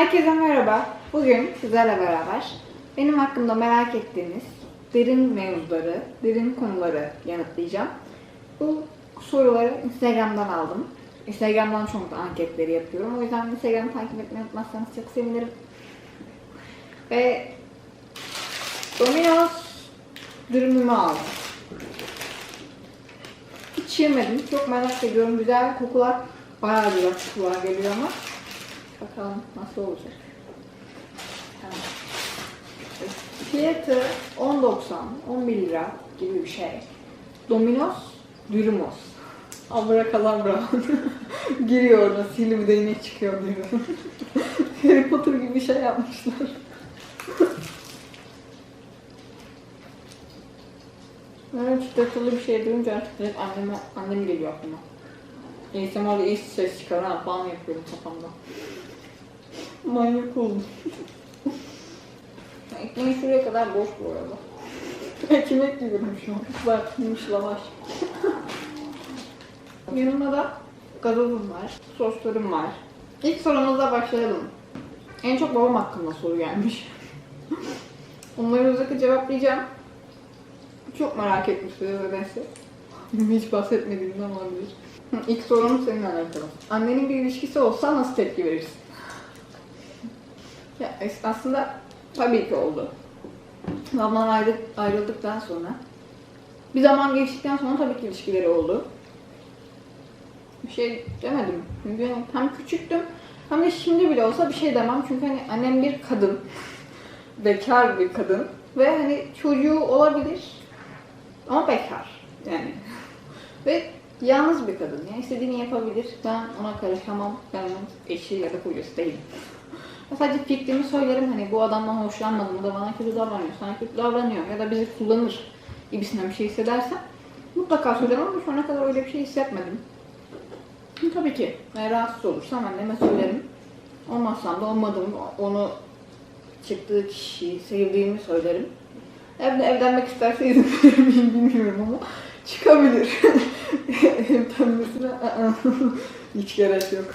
Herkese merhaba. Bugün sizlerle beraber benim hakkımda merak ettiğiniz derin mevzuları, derin konuları yanıtlayacağım. Bu soruları Instagram'dan aldım. Instagram'dan çok da anketleri yapıyorum. O yüzden Instagram'ı takip etmeyi unutmazsanız çok sevinirim. Ve Domino's dürümümü aldım. Hiç yemedim. Çok merak ediyorum. Güzel kokular, bayağı güzel kokular geliyor ama Bakalım nasıl olacak. Tamam. Fiyatı 10.90, 11 lira gibi bir şey. Domino's, Dürümos. Abrakadabra. Giriyor orada, sihirli bir değnek çıkıyor diyor. Harry Potter gibi bir şey yapmışlar. Böyle çıtırtılı bir şey duyunca artık direkt anneme, annem geliyor aklıma. ASMR'da iyi ses çıkaran falan yapıyorum kafamda. Manyak oldum. Ekmeği şuraya kadar boş bu arada. Ekmek yiyorum şu an. Kızartılmış lavaş. Yanımda da gazozum var, soslarım var. İlk sorumuzla başlayalım. En çok babam hakkında soru gelmiş. Onları hızlıca cevaplayacağım. Çok merak etmişler nedense. Hiç bahsetmediğimden olabilir. İlk sorum seninle alakalı. Annenin bir ilişkisi olsa nasıl tepki verirsin? Ya es- aslında tabii ki oldu. Babamdan ayrı, ayrıldıktan sonra bir zaman geçtikten sonra tabii ki ilişkileri oldu. Bir şey demedim. Çünkü hani hem küçüktüm hem de şimdi bile olsa bir şey demem. Çünkü hani annem bir kadın. Bekar bir kadın. Ve hani çocuğu olabilir ama bekar. Yani. Ve yalnız bir kadın. Yani istediğini yapabilir. Ben ona karışamam. Ben onun eşi ya da kocası değilim. Sadece fikrimi söylerim hani bu adamdan hoşlanmadım, bu da bana kötü davranıyor, sana kötü davranıyor ya da bizi kullanır gibisinden bir şey hissedersem mutlaka söylerim ama şu ana kadar öyle bir şey hissetmedim. Tabii ki rahatsız olursam anneme söylerim. Olmazsam da olmadım, onu çıktığı kişiyi sevdiğimi söylerim. Evde evlenmek isterse izin verir miyim bilmiyorum ama çıkabilir. Evlenmesine ı-ı. hiç gerek yok.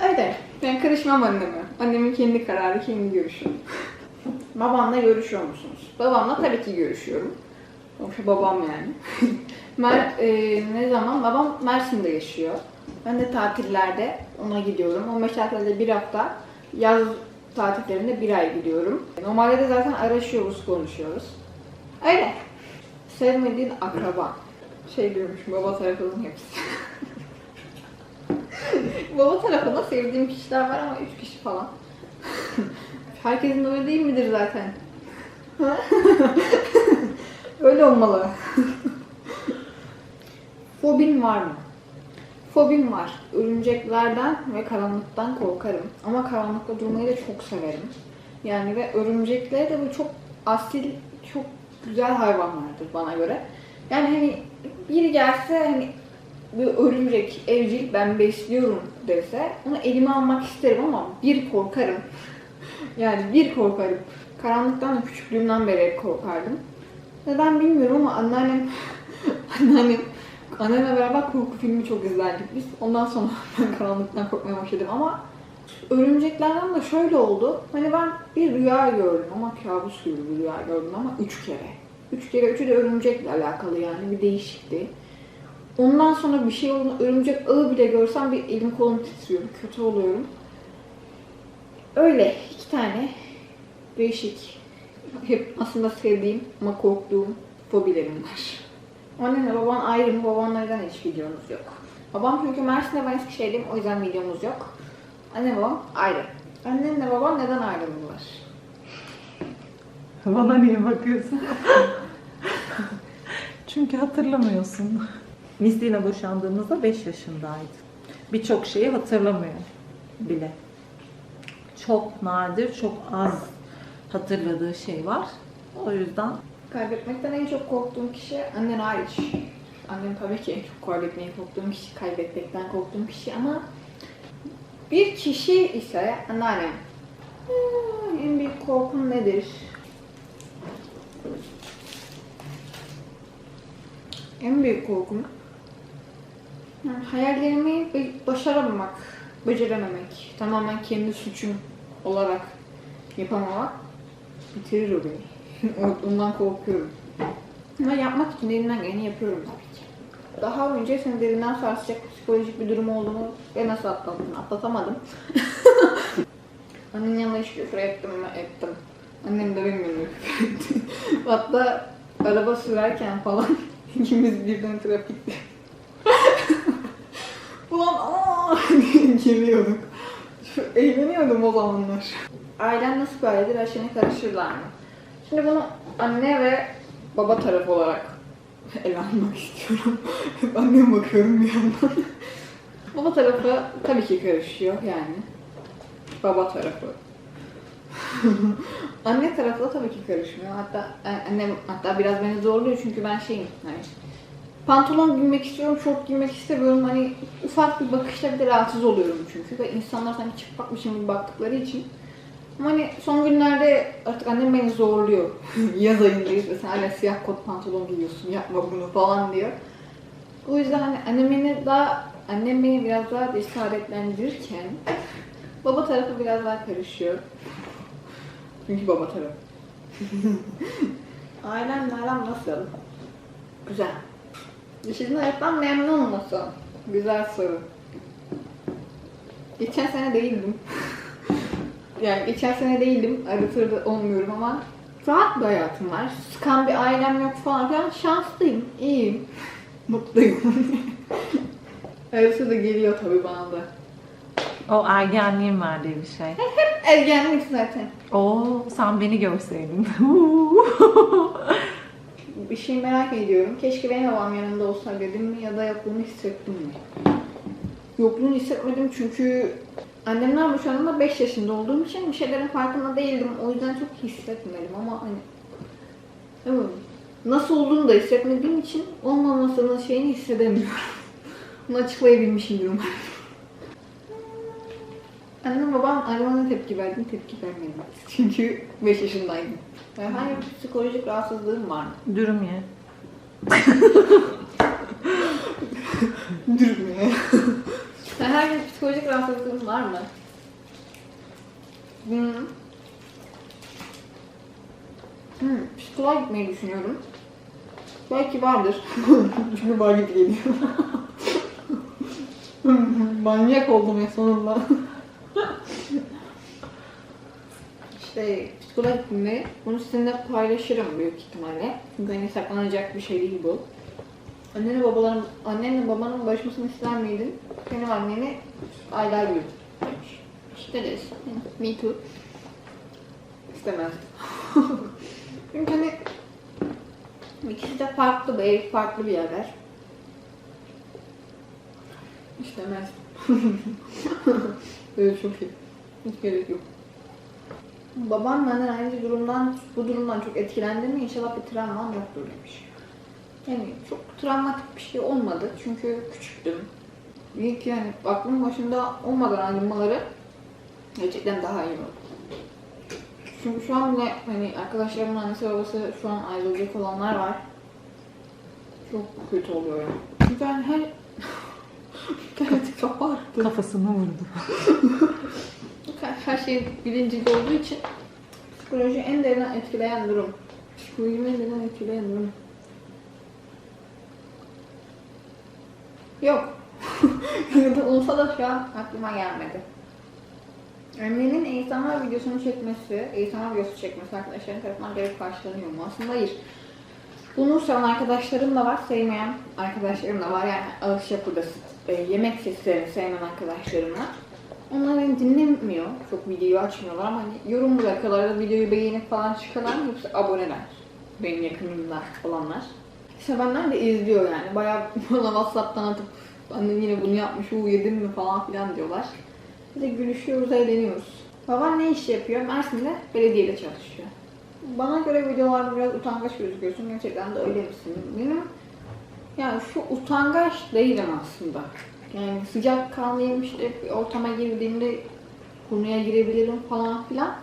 Öyle. Ben karışmam anneme. Annemin kendi kararı, kendi görüşü. Babamla görüşüyor musunuz? Babamla tabii ki görüşüyorum. Yoksa babam yani. Mer, e, ne zaman? Babam Mersin'de yaşıyor. Ben de tatillerde ona gidiyorum. 15 tatilde bir hafta, yaz tatillerinde bir ay gidiyorum. Normalde de zaten araşıyoruz, konuşuyoruz. Öyle. Sevmediğin akraba. Şey diyormuş, baba tarafının hepsi. Baba tarafında sevdiğim kişiler var ama üç kişi falan. Herkesin öyle değil midir zaten? öyle olmalı. Fobin var mı? Fobim var. Örümceklerden ve karanlıktan korkarım. Ama karanlıkta durmayı da çok severim. Yani ve örümcekler de bu çok asil, çok güzel hayvanlardır bana göre. Yani hani biri gelse hani bir örümcek, evcil ben besliyorum dese onu elime almak isterim ama bir korkarım. yani bir korkarım. Karanlıktan küçüklüğümden beri korkardım. Neden bilmiyorum ama anneannem, anneannem, annemle beraber korku filmi çok izlerdik biz. Ondan sonra ben karanlıktan korkmaya başladım ama örümceklerden de şöyle oldu. Hani ben bir rüya gördüm ama kabus gibi bir rüya gördüm ama üç kere. Üç kere, üçü de örümcekle alakalı yani bir değişikti. Ondan sonra bir şey olduğunda örümcek ağı bile görsem bir elim kolum titriyordu. Kötü oluyorum. Öyle iki tane değişik, hep aslında sevdiğim ama korktuğum fobilerim var. Annenle baban ayrı mı? Babanlardan hiç videomuz yok. Babam çünkü Mersin'de ben Eskişehir'deyim o yüzden videomuz yok. Anne babam ayrı. Annenle baban neden ayrıldılar? Bana niye bakıyorsun? Çünkü hatırlamıyorsun. Misli ile boşandığımızda 5 yaşındaydı. Birçok şeyi hatırlamıyor bile. Çok nadir, çok az hatırladığı şey var. O yüzden Kaybetmekten en çok korktuğum kişi annen hariç. Annem tabii ki en çok kaybetmeyi korktuğum kişi, kaybetmekten korktuğum kişi ama bir kişi ise anneannem. Hmm, En büyük korkum nedir? En büyük korkum yani hayallerimi başaramamak becerememek, tamamen kendi suçum olarak yapamamak bitirir o beni. Ondan korkuyorum. Ama yapmak için elimden geleni yapıyorum tabii ki. Daha önce seni derinden sarsacak psikolojik bir durum olduğunu ve nasıl atlattın? Atlatamadım. Annenin yanında hiç küfür ettim mi? Ettim. Annem de küfür etti. Hatta araba sürerken falan ikimiz birden trafikte. Aaa diye geliyorduk. Eğleniyordum o zamanlar. Ailen nasıl böyledir? Her şeyine karışırlar mı? Şimdi bunu anne ve baba tarafı olarak ele almak istiyorum. Hep anneme bakıyorum bir yandan. baba tarafı tabii ki karışıyor yani. Baba tarafı. anne tarafı da tabii ki karışmıyor. Hatta e, annem hatta biraz beni zorluyor çünkü ben şeyim hani pantolon giymek istiyorum, şort giymek istemiyorum. Hani ufak bir bakışta bir de rahatsız oluyorum çünkü ve insanlar sanki çıplakmışım gibi baktıkları için. Ama hani son günlerde artık annem beni zorluyor. Yaz ayındayız ve sen hala siyah kot pantolon giyiyorsun, yapma bunu falan diyor. O yüzden hani annem beni daha, annem beni biraz daha cesaretlendirirken baba tarafı biraz daha karışıyor. Çünkü baba tarafı. Ailemle aram nasıl? Güzel. Yaşadığın hayattan memnun musun? Güzel soru. Geçen sene değildim. yani geçen sene değildim. Arada sırada olmuyorum ama rahat bir hayatım var. Sıkan bir ailem yok falan filan. Şanslıyım, iyiyim. Mutluyum. Arada sırada geliyor tabii bana da. O ergenliğin verdiği bir şey. Ergenlik zaten. Oo, sen beni görseydin. Bir şey merak ediyorum. Keşke benim babam yanımda olsa dedim mi ya da yokluğunu hissettim mi? Yokluğunu hissetmedim çünkü annemler boşandığında 5 yaşında olduğum için bir şeylerin farkında değildim. O yüzden çok hissetmedim ama hani nasıl olduğunu da hissetmediğim için olmamasının şeyini hissedemiyorum. Bunu açıklayabilmişimdir umarım. Annem babam aramana tepki verdim, tepki vermedim. Çünkü 5 yaşındaydım. Herhangi bir psikolojik rahatsızlığım var mı? Dürüm ye. Durmuyor. Herhangi bir psikolojik rahatsızlığın var mı? Hmm. Hmm, psikoloğa gitmeyi düşünüyorum. Belki vardır. Çünkü var gibi geliyor. Manyak oldum ya sonunda. İşte psikoloğa gittiğimde bunu sizinle paylaşırım büyük ihtimalle. Çünkü hani saklanacak bir şey değil bu. Annenle babaların, annenle babanın barışmasını ister miydin? Benim anneni aylar demiş. İşte de me too. İstemezdim. Çünkü hani ikisi de farklı bir ev, farklı bir yerler. İstemezdim. Böyle çok iyi. Hiç gerek yok. Babam benden aynı durumdan, bu durumdan çok etkilendi mi? İnşallah bir travmam yoktur demiş. Yani çok travmatik bir şey olmadı çünkü küçüktüm. İyi ki yani aklım başında olmadan ayrılmaları gerçekten daha iyi oldu. Çünkü şu an bile hani arkadaşlarımın annesi babası şu an ayrılacak olanlar var. Çok kötü oluyor yani. Yani her... Kendisi kafa attı. Kafasını vurdu. Her şey bilincinde olduğu için psikoloji en derinden etkileyen durum. Psikolojimi en derinden etkileyen durum. Yok. olsa da şu an aklıma gelmedi. Annenin ASMR videosunu çekmesi, ASMR videosu çekmesi arkadaşların tarafından garip karşılanıyor mu? Aslında hayır. Bunu seven arkadaşlarım da var, sevmeyen arkadaşlarım da var. Yani ağız yapıda e, yemek seslerini sevmeyen arkadaşlarım var. Onlar beni dinlemiyor. Çok videoyu açmıyorlar ama hani yorum bırakıyorlar da videoyu beğenip falan çıkarlar mı yoksa aboneler. Benim yakınımda olanlar. Sevenler de izliyor yani. Bayağı bana Whatsapp'tan atıp annem yine bunu yapmış, u yedim mi falan filan diyorlar. Biz de gülüşüyoruz, eğleniyoruz. Babam ne iş yapıyor? Mersin'de belediyede çalışıyor. Bana göre videolarda biraz utangaç gözüküyorsun. Gerçekten de öyle misin? Benim yani şu utangaç değilim aslında. Yani sıcak kanlıyım işte ortama girdiğimde konuya girebilirim falan filan.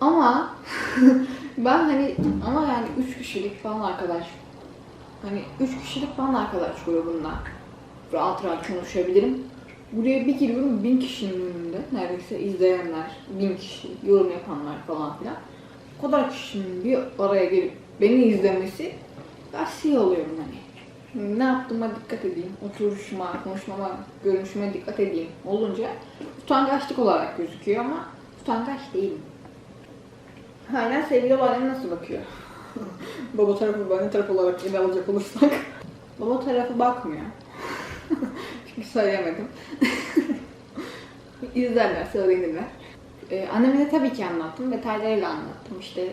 Ama ben hani ama yani üç kişilik falan arkadaş hani üç kişilik falan arkadaş grubunda rahat rahat konuşabilirim. buraya bir giriyorum bin kişinin önünde neredeyse izleyenler, bin kişi, yorum yapanlar falan filan. O kadar kişinin bir araya gelip beni izlemesi ben şey oluyorum hani. Ne yaptığıma dikkat edeyim, oturuşuma, konuşmama, görünüşüme dikkat edeyim olunca utangaçlık olarak gözüküyor ama utangaç değilim. Hala sevgili babaannem nasıl bakıyor? Baba tarafı, anne tarafı olarak ele alacak olursak. Baba tarafı bakmıyor. Çünkü söylemedim. İzlerlerse öğrenirler. Ee, anneme de tabii ki anlattım. Detaylarıyla anlattım. İşte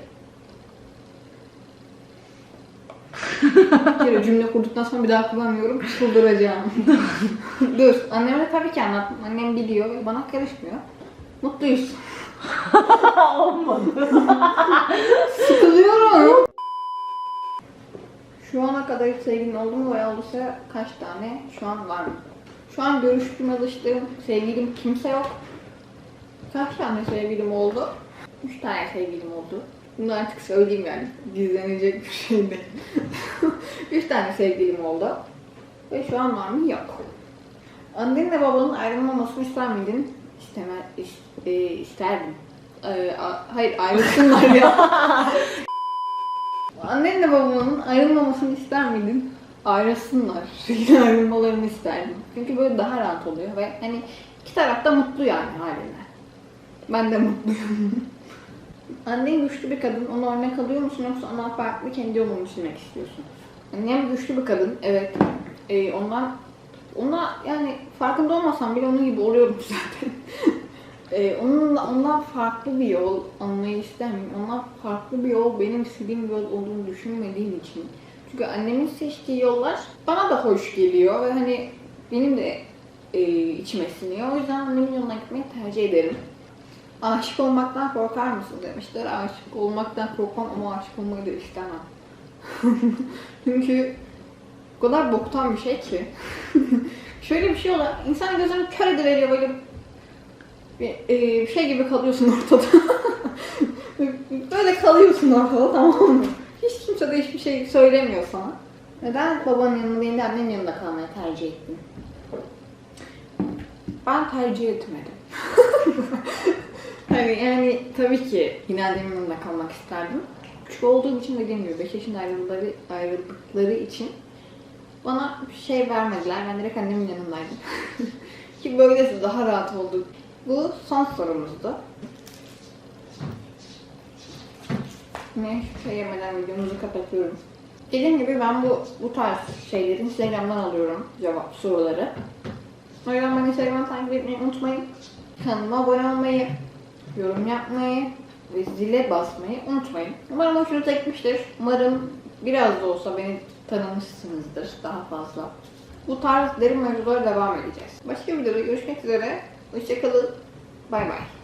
bir kere cümle kurduktan sonra bir daha kullanmıyorum. Çıldıracağım. Dur. Anneme tabii ki anlattım. Annem biliyor bana karışmıyor. Mutluyuz. Olmadı. Sıkılıyorum. Şu ana kadar hiç sevgilin oldu mu veya olduysa kaç tane? Şu an var mı? Şu an görüştüğüm, yazıştığım sevgilim kimse yok. Kaç tane sevgilim oldu? Üç tane sevgilim oldu. Bunu artık söyleyeyim yani. Gizlenecek bir şey değil. Üç tane sevgilim oldu. Ve şu an var mı? Yok. Annenle babanın ayrılmamasını ister miydin? İsteme, is- e, isterdim. E, a- hayır ayrılsınlar ya. Annenle babanın ayrılmamasını ister miydin? Ayrılsınlar. Ayrılmalarını isterdim. Çünkü böyle daha rahat oluyor ve hani iki taraf da mutlu yani halinden. Ben de mutluyum. Annen güçlü bir kadın. Ona örnek alıyor musun yoksa ona farklı kendi yolunu çizmek istiyorsun? Annem güçlü bir kadın. Evet. Ee, ondan ona yani farkında olmasam bile onun gibi oluyorum zaten. ee, onun, ondan farklı bir yol almayı istemiyorum. Ondan farklı bir yol benim istediğim yol olduğunu düşünmediğim için. Çünkü annemin seçtiği yollar bana da hoş geliyor ve hani benim de e, içime siniyor. O yüzden annemin yoluna gitmeyi tercih ederim. Aşık olmaktan korkar mısın demişler. Aşık olmaktan korkmam ama aşık olmayı da istemem. Çünkü o kadar boktan bir şey ki. Şöyle bir şey oluyor. İnsan gözünü kör ediveriyor böyle bir e, şey gibi kalıyorsun ortada. böyle kalıyorsun ortada tamam mı? Hiç kimse de hiçbir şey söylemiyor sana. Neden babanın yanında değil de annenin yanında kalmayı tercih ettin? Ben tercih etmedim. Hani yani tabii ki yine annemin yanında kalmak isterdim. Küçük olduğum için dediğim gibi 5 yaşında ayrıldıkları, ayrıldıkları için bana bir şey vermediler. Ben direkt annemin yanındaydım. Ki böylesi daha rahat oldu. Bu son sorumuzdu. Ne şey yemeden videomuzu kapatıyorum. Dediğim gibi ben bu bu tarz şeyleri Instagram'dan alıyorum cevap soruları. O yüzden beni Instagram'dan takip etmeyi unutmayın. Kanalıma abone olmayı, yorum yapmayı ve zile basmayı unutmayın. Umarım hoşunuza gitmiştir. Umarım biraz da olsa beni tanımışsınızdır daha fazla. Bu tarz derin mevzulara devam edeceğiz. Başka bir videoda görüşmek üzere. Hoşçakalın. Bay bay.